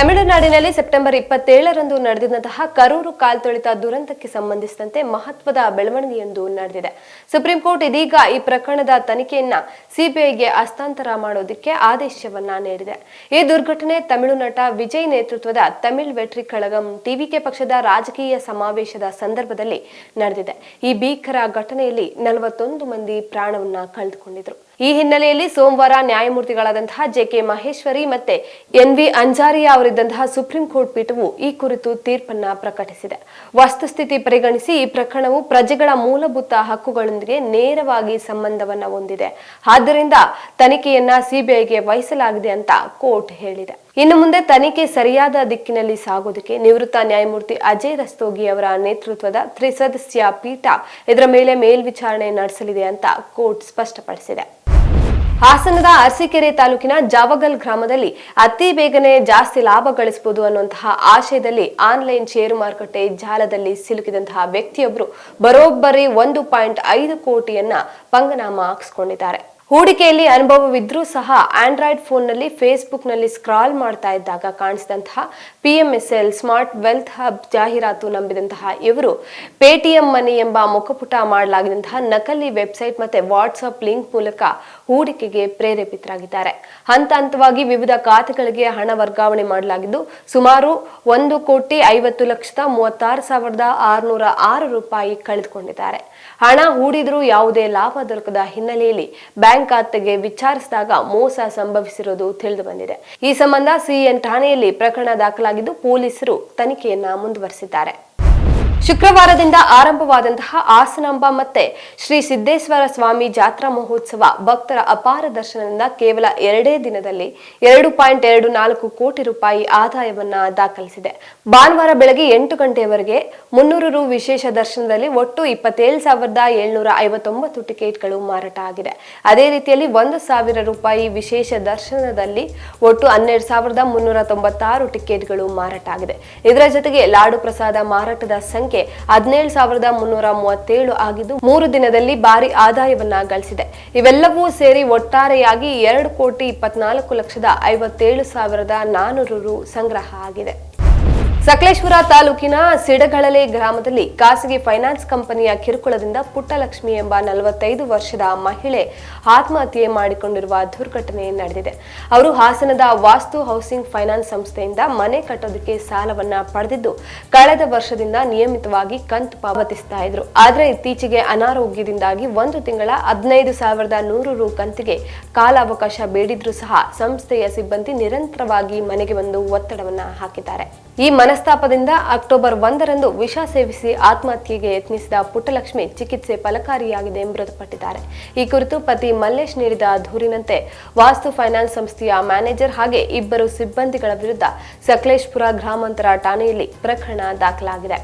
ತಮಿಳುನಾಡಿನಲ್ಲಿ ಸೆಪ್ಟೆಂಬರ್ ಇಪ್ಪತ್ತೇಳರಂದು ನಡೆದಿದ್ದಂತಹ ಕರೂರು ಕಾಲ್ತೊಳಿತ ದುರಂತಕ್ಕೆ ಸಂಬಂಧಿಸಿದಂತೆ ಮಹತ್ವದ ಬೆಳವಣಿಗೆಯೊಂದು ನಡೆದಿದೆ. ಸುಪ್ರೀಂ ಕೋರ್ಟ್ ಇದೀಗ ಈ ಪ್ರಕರಣದ ತನಿಖೆಯನ್ನ ಸಿಬಿಐಗೆ ಹಸ್ತಾಂತರ ಮಾಡೋದಕ್ಕೆ ಆದೇಶವನ್ನ ನೀಡಿದೆ. ಈ ದುರ್ಘಟನೆ ತಮಿಳು ನಟ ವಿಜಯ್ ನೇತೃತ್ವದ ತಮಿಳ್ ವೆಟ್ರಿ ಕಳಗಂ ಟಿವಿಕೆ ಪಕ್ಷದ ರಾಜಕೀಯ ಸಮಾವೇಶದ ಸಂದರ್ಭದಲ್ಲಿ ನಡೆದಿದೆ. ಈ ಭೀಕರ ಘಟನೆಯಲ್ಲಿ ನಲವತ್ತೊಂದು ಮಂದಿ ಪ್ರಾಣವನ್ನ ಕಳೆದುಕೊಂಡಿದ್ರು. ಈ ಹಿನ್ನೆಲೆಯಲ್ಲಿ ಸೋಮವಾರ ನ್ಯಾಯಮೂರ್ತಿಗಳಾದಂತಹ ಜೆಕೆ ಮಹೇಶ್ವರಿ ಮತ್ತೆ ಎನ್ ವಿ ಅಂಜಾರಿಯಾ ಅವರಿದ್ದಂತಹ ಸುಪ್ರೀಂ ಕೋರ್ಟ್ ಪೀಠವು ಈ ಕುರಿತು ತೀರ್ಪನ್ನ ಪ್ರಕಟಿಸಿದೆ. ವಸ್ತುಸ್ಥಿತಿ ಪರಿಗಣಿಸಿ ಈ ಪ್ರಕರಣವು ಪ್ರಜೆಗಳ ಮೂಲಭೂತ ಹಕ್ಕುಗಳೊಂದಿಗೆ ನೇರವಾಗಿ ಸಂಬಂಧವನ್ನ ಹೊಂದಿದೆ. ಆದ್ದರಿಂದ ತನಿಖೆಯನ್ನ ಸಿಬಿಐಗೆ ವಹಿಸಲಾಗಿದೆ ಅಂತ ಕೋರ್ಟ್ ಹೇಳಿದೆ. ಇನ್ನು ಮುಂದೆ ತನಿಖೆ ಸರಿಯಾದ ದಿಕ್ಕಿನಲ್ಲಿ ಸಾಗೋದಕ್ಕೆ ನಿವೃತ್ತ ನ್ಯಾಯಮೂರ್ತಿ ಅಜಯ್ ರಸ್ತೋಗಿ ಅವರ ನೇತೃತ್ವದ ತ್ರಿಸದಸ್ಯ ಪೀಠ ಇದರ ಮೇಲೆ ಮೇಲ್ವಿಚಾರಣೆ ನಡೆಸಲಿದೆ ಅಂತ ಕೋರ್ಟ್ ಸ್ಪಷ್ಟಪಡಿಸಿದೆ. ಹಾಸನದ ಅರಸೀಕೆರೆ ತಾಲೂಕಿನ ಜಾವಗಲ್ ಗ್ರಾಮದಲ್ಲಿ ಅತಿ ಬೇಗನೆ ಜಾಸ್ತಿ ಲಾಭ ಗಳಿಸಬಹುದು ಅನ್ನುವಂತಹ ಆಶಯದಲ್ಲಿ ಆನ್ಲೈನ್ ಷೇರು ಮಾರುಕಟ್ಟೆ ಜಾಲದಲ್ಲಿ ಸಿಲುಕಿದಂತಹ ವ್ಯಕ್ತಿಯೊಬ್ಬರು ಬರೋಬ್ಬರಿ ಒಂದು ಪಾಯಿಂಟ್ ಐದು ಕೋಟಿಯನ್ನ ಪಂಗನಾಮ ಹಾಕಿಸ್ಕೊಂಡಿದ್ದಾರೆ. ಹೂಡಿಕೆಯಲ್ಲಿ ಅನುಭವವಿದ್ರೂ ಸಹ ಆಂಡ್ರಾಯ್ಡ್ ಫೋನ್ನಲ್ಲಿ ಫೇಸ್ಬುಕ್ನಲ್ಲಿ ಸ್ಕ್ರಾಲ್ ಮಾಡ್ತಾ ಇದ್ದಾಗ ಕಾಣಿಸಿದಂತಹ P M S L smart wealth hub ಜಾಹೀರಾತು ನಂಬಿದಂತಹ ಇವರು ಪೇಟಿಎಂ ಮನಿ ಎಂಬ ಮುಖಪುಟ ಮಾಡಲಾಗಿದಂತಹ ನಕಲಿ ವೆಬ್ಸೈಟ್ ಮತ್ತೆ ವಾಟ್ಸಪ್ ಲಿಂಕ್ ಮೂಲಕ ಹೂಡಿಕೆಗೆ ಪ್ರೇರೇಪಿತರಾಗಿದ್ದಾರೆ. ಹಂತ ಹಂತವಾಗಿ ವಿವಿಧ ಖಾತೆಗಳಿಗೆ ಹಣ ವರ್ಗಾವಣೆ ಮಾಡಲಾಗಿದ್ದು, ಸುಮಾರು ಒಂದು ಕೋಟಿ ಐವತ್ತು ಲಕ್ಷದ ಮೂವತ್ತಾರು ಸಾವಿರದ ಆರುನೂರ ಆರು ರೂಪಾಯಿ ಕಳೆದುಕೊಂಡಿದ್ದಾರೆ. ಹಣ ಹೂಡಿದ್ರೂ ಯಾವುದೇ ಲಾಭ ದೊರಕದ ಹಿನ್ನೆಲೆಯಲ್ಲಿ ಬ್ಯಾಂಕ್ ಖಾತೆಗೆ ವಿಚಾರಿಸಿದಾಗ ಮೋಸ ಸಂಭವಿಸಿರುವುದು ತಿಳಿದು ಬಂದಿದೆ. ಈ ಸಂಬಂಧ ಸಿಎನ್ ಠಾಣೆಯಲ್ಲಿ ಪ್ರಕರಣ ದಾಖಲಾಗಿದ್ದು ಪೊಲೀಸರು ತನಿಖೆಯನ್ನ ಮುಂದುವರೆಸಿದ್ದಾರೆ. ಶುಕ್ರವಾರದಿಂದ ಆರಂಭವಾದಂತಹ ಆಸನಾಂಬ ಮತ್ತೆ ಶ್ರೀ ಸಿದ್ದೇಶ್ವರ ಸ್ವಾಮಿ ಜಾತ್ರಾ ಮಹೋತ್ಸವ ಭಕ್ತರ ಅಪಾರ ದರ್ಶನದಿಂದ ಕೇವಲ ಎರಡೇ ದಿನದಲ್ಲಿ ಎರಡು ಪಾಯಿಂಟ್ ಎರಡು ನಾಲ್ಕು ಕೋಟಿ ರೂಪಾಯಿ ಆದಾಯವನ್ನ ದಾಖಲಿಸಿದೆ. ಭಾನುವಾರ ಬೆಳಗ್ಗೆ ಎಂಟು ಗಂಟೆಯವರೆಗೆ ಮುನ್ನೂರು ರು ವಿಶೇಷ ದರ್ಶನದಲ್ಲಿ ಒಟ್ಟು ಇಪ್ಪತ್ತೇಳು ಸಾವಿರದ ಏಳ್ನೂರ ಐವತ್ತೊಂಬತ್ತು ಟಿಕೆಟ್ಗಳು ಮಾರಾಟ ಆಗಿದೆ. ಅದೇ ರೀತಿಯಲ್ಲಿ ಒಂದು ಸಾವಿರ ರೂಪಾಯಿ ವಿಶೇಷ ದರ್ಶನದಲ್ಲಿ ಒಟ್ಟು ಹನ್ನೆರಡು ಸಾವಿರದ ಮುನ್ನೂರ ತೊಂಬತ್ತಾರು ಟಿಕೆಟ್ಗಳು ಮಾರಾಟ ಆಗಿದೆ. ಇದರ ಜೊತೆಗೆ ಲಾಡು ಪ್ರಸಾದ ಮಾರಾಟದ ಸಂಖ್ಯೆ ಹದಿನೇಳು ಸಾವಿರದ ಮುನ್ನೂರ ಮೂವತ್ತೇಳು ಆಗಿದ್ದು ಮೂರು ದಿನದಲ್ಲಿ ಭಾರಿ ಆದಾಯವನ್ನ ಗಳಿಸಿದೆ ಇವೆಲ್ಲವೂ ಸೇರಿ ಒಟ್ಟಾರೆಯಾಗಿ ಎರಡು ಕೋಟಿ ಇಪ್ಪತ್ನಾಲ್ಕು ಲಕ್ಷದ ಐವತ್ತೇಳು ಸಾವಿರದ ನಾನೂರು ರು ಸಂಗ್ರಹ ಆಗಿದೆ. ಸಕಲೇಶ್ವರ ತಾಲೂಕಿನ ಸಿಡಗಳಲೆ ಗ್ರಾಮದಲ್ಲಿ ಖಾಸಗಿ ಫೈನಾನ್ಸ್ ಕಂಪನಿಯ ಕಿರುಕುಳದಿಂದ ಪುಟ್ಟಲಕ್ಷ್ಮಿ ಎಂಬ ನಲವತ್ತೈದು ವರ್ಷದ ಮಹಿಳೆ ಆತ್ಮಹತ್ಯೆ ಮಾಡಿಕೊಂಡಿರುವ ದುರ್ಘಟನೆ ನಡೆದಿದೆ. ಅವರು ಹಾಸನದ ವಾಸ್ತು ಹೌಸಿಂಗ್ ಫೈನಾನ್ಸ್ ಸಂಸ್ಥೆಯಿಂದ ಮನೆ ಕಟ್ಟೋದಕ್ಕೆ ಸಾಲವನ್ನ ಪಡೆದಿದ್ದು, ಕಳೆದ ವರ್ಷದಿಂದ ನಿಯಮಿತವಾಗಿ ಕಂತು ಪಾವತಿಸ್ತಾ ಇದ್ರು. ಆದರೆ ಇತ್ತೀಚೆಗೆ ಅನಾರೋಗ್ಯದಿಂದಾಗಿ ಒಂದು ತಿಂಗಳ ಹದಿನೈದು ಸಾವಿರದ ನೂರು ರು ಕಂತಿಗೆ ಕಾಲಾವಕಾಶ ಬೇಡಿದ್ರೂ ಸಹ ಸಂಸ್ಥೆಯ ಸಿಬ್ಬಂದಿ ನಿರಂತರವಾಗಿ ಮನೆಗೆ ಬಂದು ಒತ್ತಡವನ್ನ ಹಾಕಿದ್ದಾರೆ. ಈ ಮನಸ್ತಾಪದಿಂದ ಅಕ್ಟೋಬರ್ ಒಂದರಂದು ವಿಷ ಸೇವಿಸಿ ಆತ್ಮಹತ್ಯೆಗೆ ಯತ್ನಿಸಿದ ಪುಟ್ಟಲಕ್ಷ್ಮಿ ಚಿಕಿತ್ಸೆ ಫಲಕಾರಿಯಾಗಿದೆ ಮೃತಪಟ್ಟಿದ್ದಾರೆ. ಈ ಕುರಿತು ಪತಿ ಮಲ್ಲೇಶ್ ನೀಡಿದ ದೂರಿನಂತೆ ವಾಸ್ತು ಫೈನಾನ್ಸ್ ಸಂಸ್ಥೆಯ ಮ್ಯಾನೇಜರ್ ಹಾಗೆ ಇಬ್ಬರು ಸಿಬ್ಬಂದಿಗಳ ವಿರುದ್ಧ ಸಕಲೇಶ್ಪುರ ಗ್ರಾಮಾಂತರ ಠಾಣೆಯಲ್ಲಿ ಪ್ರಕರಣ ದಾಖಲಾಗಿದೆ.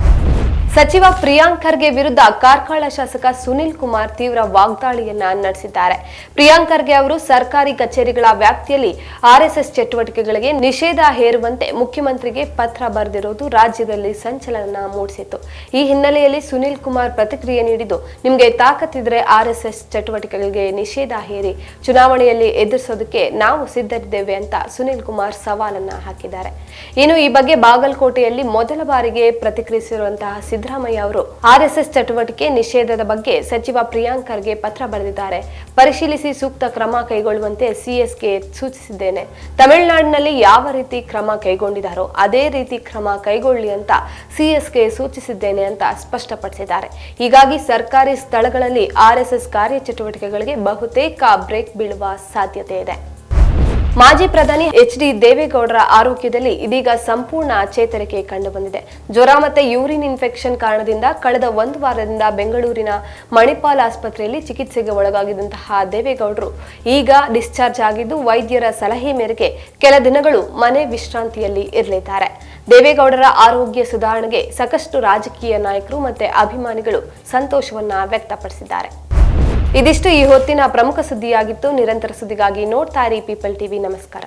ಸಚಿವ ಪ್ರಿಯಾಂಕ್ ಖರ್ಗೆ ವಿರುದ್ಧ ಕಾರ್ಕಳ ಶಾಸಕ ಸುನಿಲ್ ಕುಮಾರ್ ತೀವ್ರ ವಾಗ್ದಾಳಿಯನ್ನ ನಡೆಸಿದ್ದಾರೆ. ಪ್ರಿಯಾಂಕ್ ಖರ್ಗೆ ಅವರು ಸರ್ಕಾರಿ ಕಚೇರಿಗಳ ವ್ಯಾಪ್ತಿಯಲ್ಲಿ ಆರ್ಎಸ್ಎಸ್ ಚಟುವಟಿಕೆಗಳಿಗೆ ನಿಷೇಧ ಹೇರುವಂತೆ ಮುಖ್ಯಮಂತ್ರಿಗೆ ಪತ್ರ ಬರೆದಿರುವುದು ರಾಜ್ಯದಲ್ಲಿ ಸಂಚಲನ ಮೂಡಿಸಿತ್ತು. ಈ ಹಿನ್ನೆಲೆಯಲ್ಲಿ ಸುನಿಲ್ ಕುಮಾರ್ ಪ್ರತಿಕ್ರಿಯೆ ನೀಡಿದ್ದು, ನಿಮಗೆ ತಾಕತ್ತಿದ್ರೆ ಆರ್ಎಸ್ಎಸ್ ಚಟುವಟಿಕೆಗಳಿಗೆ ನಿಷೇಧ ಹೇರಿ, ಚುನಾವಣೆಯಲ್ಲಿ ಎದುರಿಸೋದಕ್ಕೆ ನಾವು ಸಿದ್ಧರಿದ್ದೇವೆ ಅಂತ ಸುನಿಲ್ ಕುಮಾರ್ ಸವಾಲನ್ನ ಹಾಕಿದ್ದಾರೆ. ಇನ್ನು ಈ ಬಗ್ಗೆ ಬಾಗಲಕೋಟೆಯಲ್ಲಿ ಮೊದಲ ಬಾರಿಗೆ ಪ್ರತಿಕ್ರಿಯಿಸಿರುವಂತಹ ಸಿದ್ದರಾಮಯ್ಯ ಅವರು ಆರ್ಎಸ್ಎಸ್ ಚಟುವಟಿಕೆ ನಿಷೇಧದ ಬಗ್ಗೆ ಸಚಿವ ಪ್ರಿಯಾಂಕ್ ಖರ್ಗೆ ಪತ್ರ ಬರೆದಿದ್ದಾರೆ. ಪರಿಶೀಲಿಸಿ ಸೂಕ್ತ ಕ್ರಮ ಕೈಗೊಳ್ಳುವಂತೆ ಸಿಎಸ್ಗೆ ಸೂಚಿಸಿದ್ದೇನೆ. ತಮಿಳುನಾಡಿನಲ್ಲಿ ಯಾವ ರೀತಿ ಕ್ರಮ ಕೈಗೊಂಡಿದ್ದಾರೋ ಅದೇ ರೀತಿ ಕ್ರಮ ಕೈಗೊಳ್ಳಿ ಅಂತ ಸಿಎಸ್ಗೆ ಸೂಚಿಸಿದ್ದೇನೆ ಅಂತ ಸ್ಪಷ್ಟಪಡಿಸಿದ್ದಾರೆ. ಹೀಗಾಗಿ ಸರ್ಕಾರಿ ಸ್ಥಳಗಳಲ್ಲಿ ಆರ್ಎಸ್ಎಸ್ ಕಾರ್ಯಚಟುವಟಿಕೆಗಳಿಗೆ ಬಹುತೇಕ ಬ್ರೇಕ್ ಬೀಳುವ ಸಾಧ್ಯತೆ ಇದೆ. ಮಾಜಿ ಪ್ರಧಾನಿ ಎಚ್ ಡಿ ದೇವೇಗೌಡರ ಆರೋಗ್ಯದಲ್ಲಿ ಇದೀಗ ಸಂಪೂರ್ಣ ಚೇತರಿಕೆ ಕಂಡುಬಂದಿದೆ. ಜ್ವರ ಮತ್ತೆ ಯೂರಿನ್ ಇನ್ಫೆಕ್ಷನ್ ಕಾರಣದಿಂದ ಕಳೆದ ಒಂದು ವಾರದಿಂದ ಬೆಂಗಳೂರಿನ ಮಣಿಪಾಲ್ ಆಸ್ಪತ್ರೆಯಲ್ಲಿ ಚಿಕಿತ್ಸೆಗೆ ಒಳಗಾಗಿದ್ದಂತಹ ದೇವೇಗೌಡರು ಈಗ ಡಿಸ್ಚಾರ್ಜ್ ಆಗಿದ್ದು ವೈದ್ಯರ ಸಲಹೆ ಮೇರೆಗೆ ಕೆಲ ದಿನಗಳು ಮನೆ ವಿಶ್ರಾಂತಿಯಲ್ಲಿ ಇರಲಿದ್ದಾರೆ. ದೇವೇಗೌಡರ ಆರೋಗ್ಯ ಸುಧಾರಣೆಗೆ ಸಾಕಷ್ಟು ರಾಜಕೀಯ ನಾಯಕರು ಮತ್ತೆ ಅಭಿಮಾನಿಗಳು ಸಂತೋಷವನ್ನ ವ್ಯಕ್ತಪಡಿಸಿದ್ದಾರೆ. ಇದಿಷ್ಟು ಈ ಹೊತ್ತಿನ ಪ್ರಮುಖ ಸುದ್ದಿಯಾಗಿತ್ತು. ನಿರಂತರ ಸುದ್ದಿಗಾಗಿ ನೋಡ್ತಾ ಪೀಪಲ್ ಟಿವಿ ನಮಸ್ಕಾರ.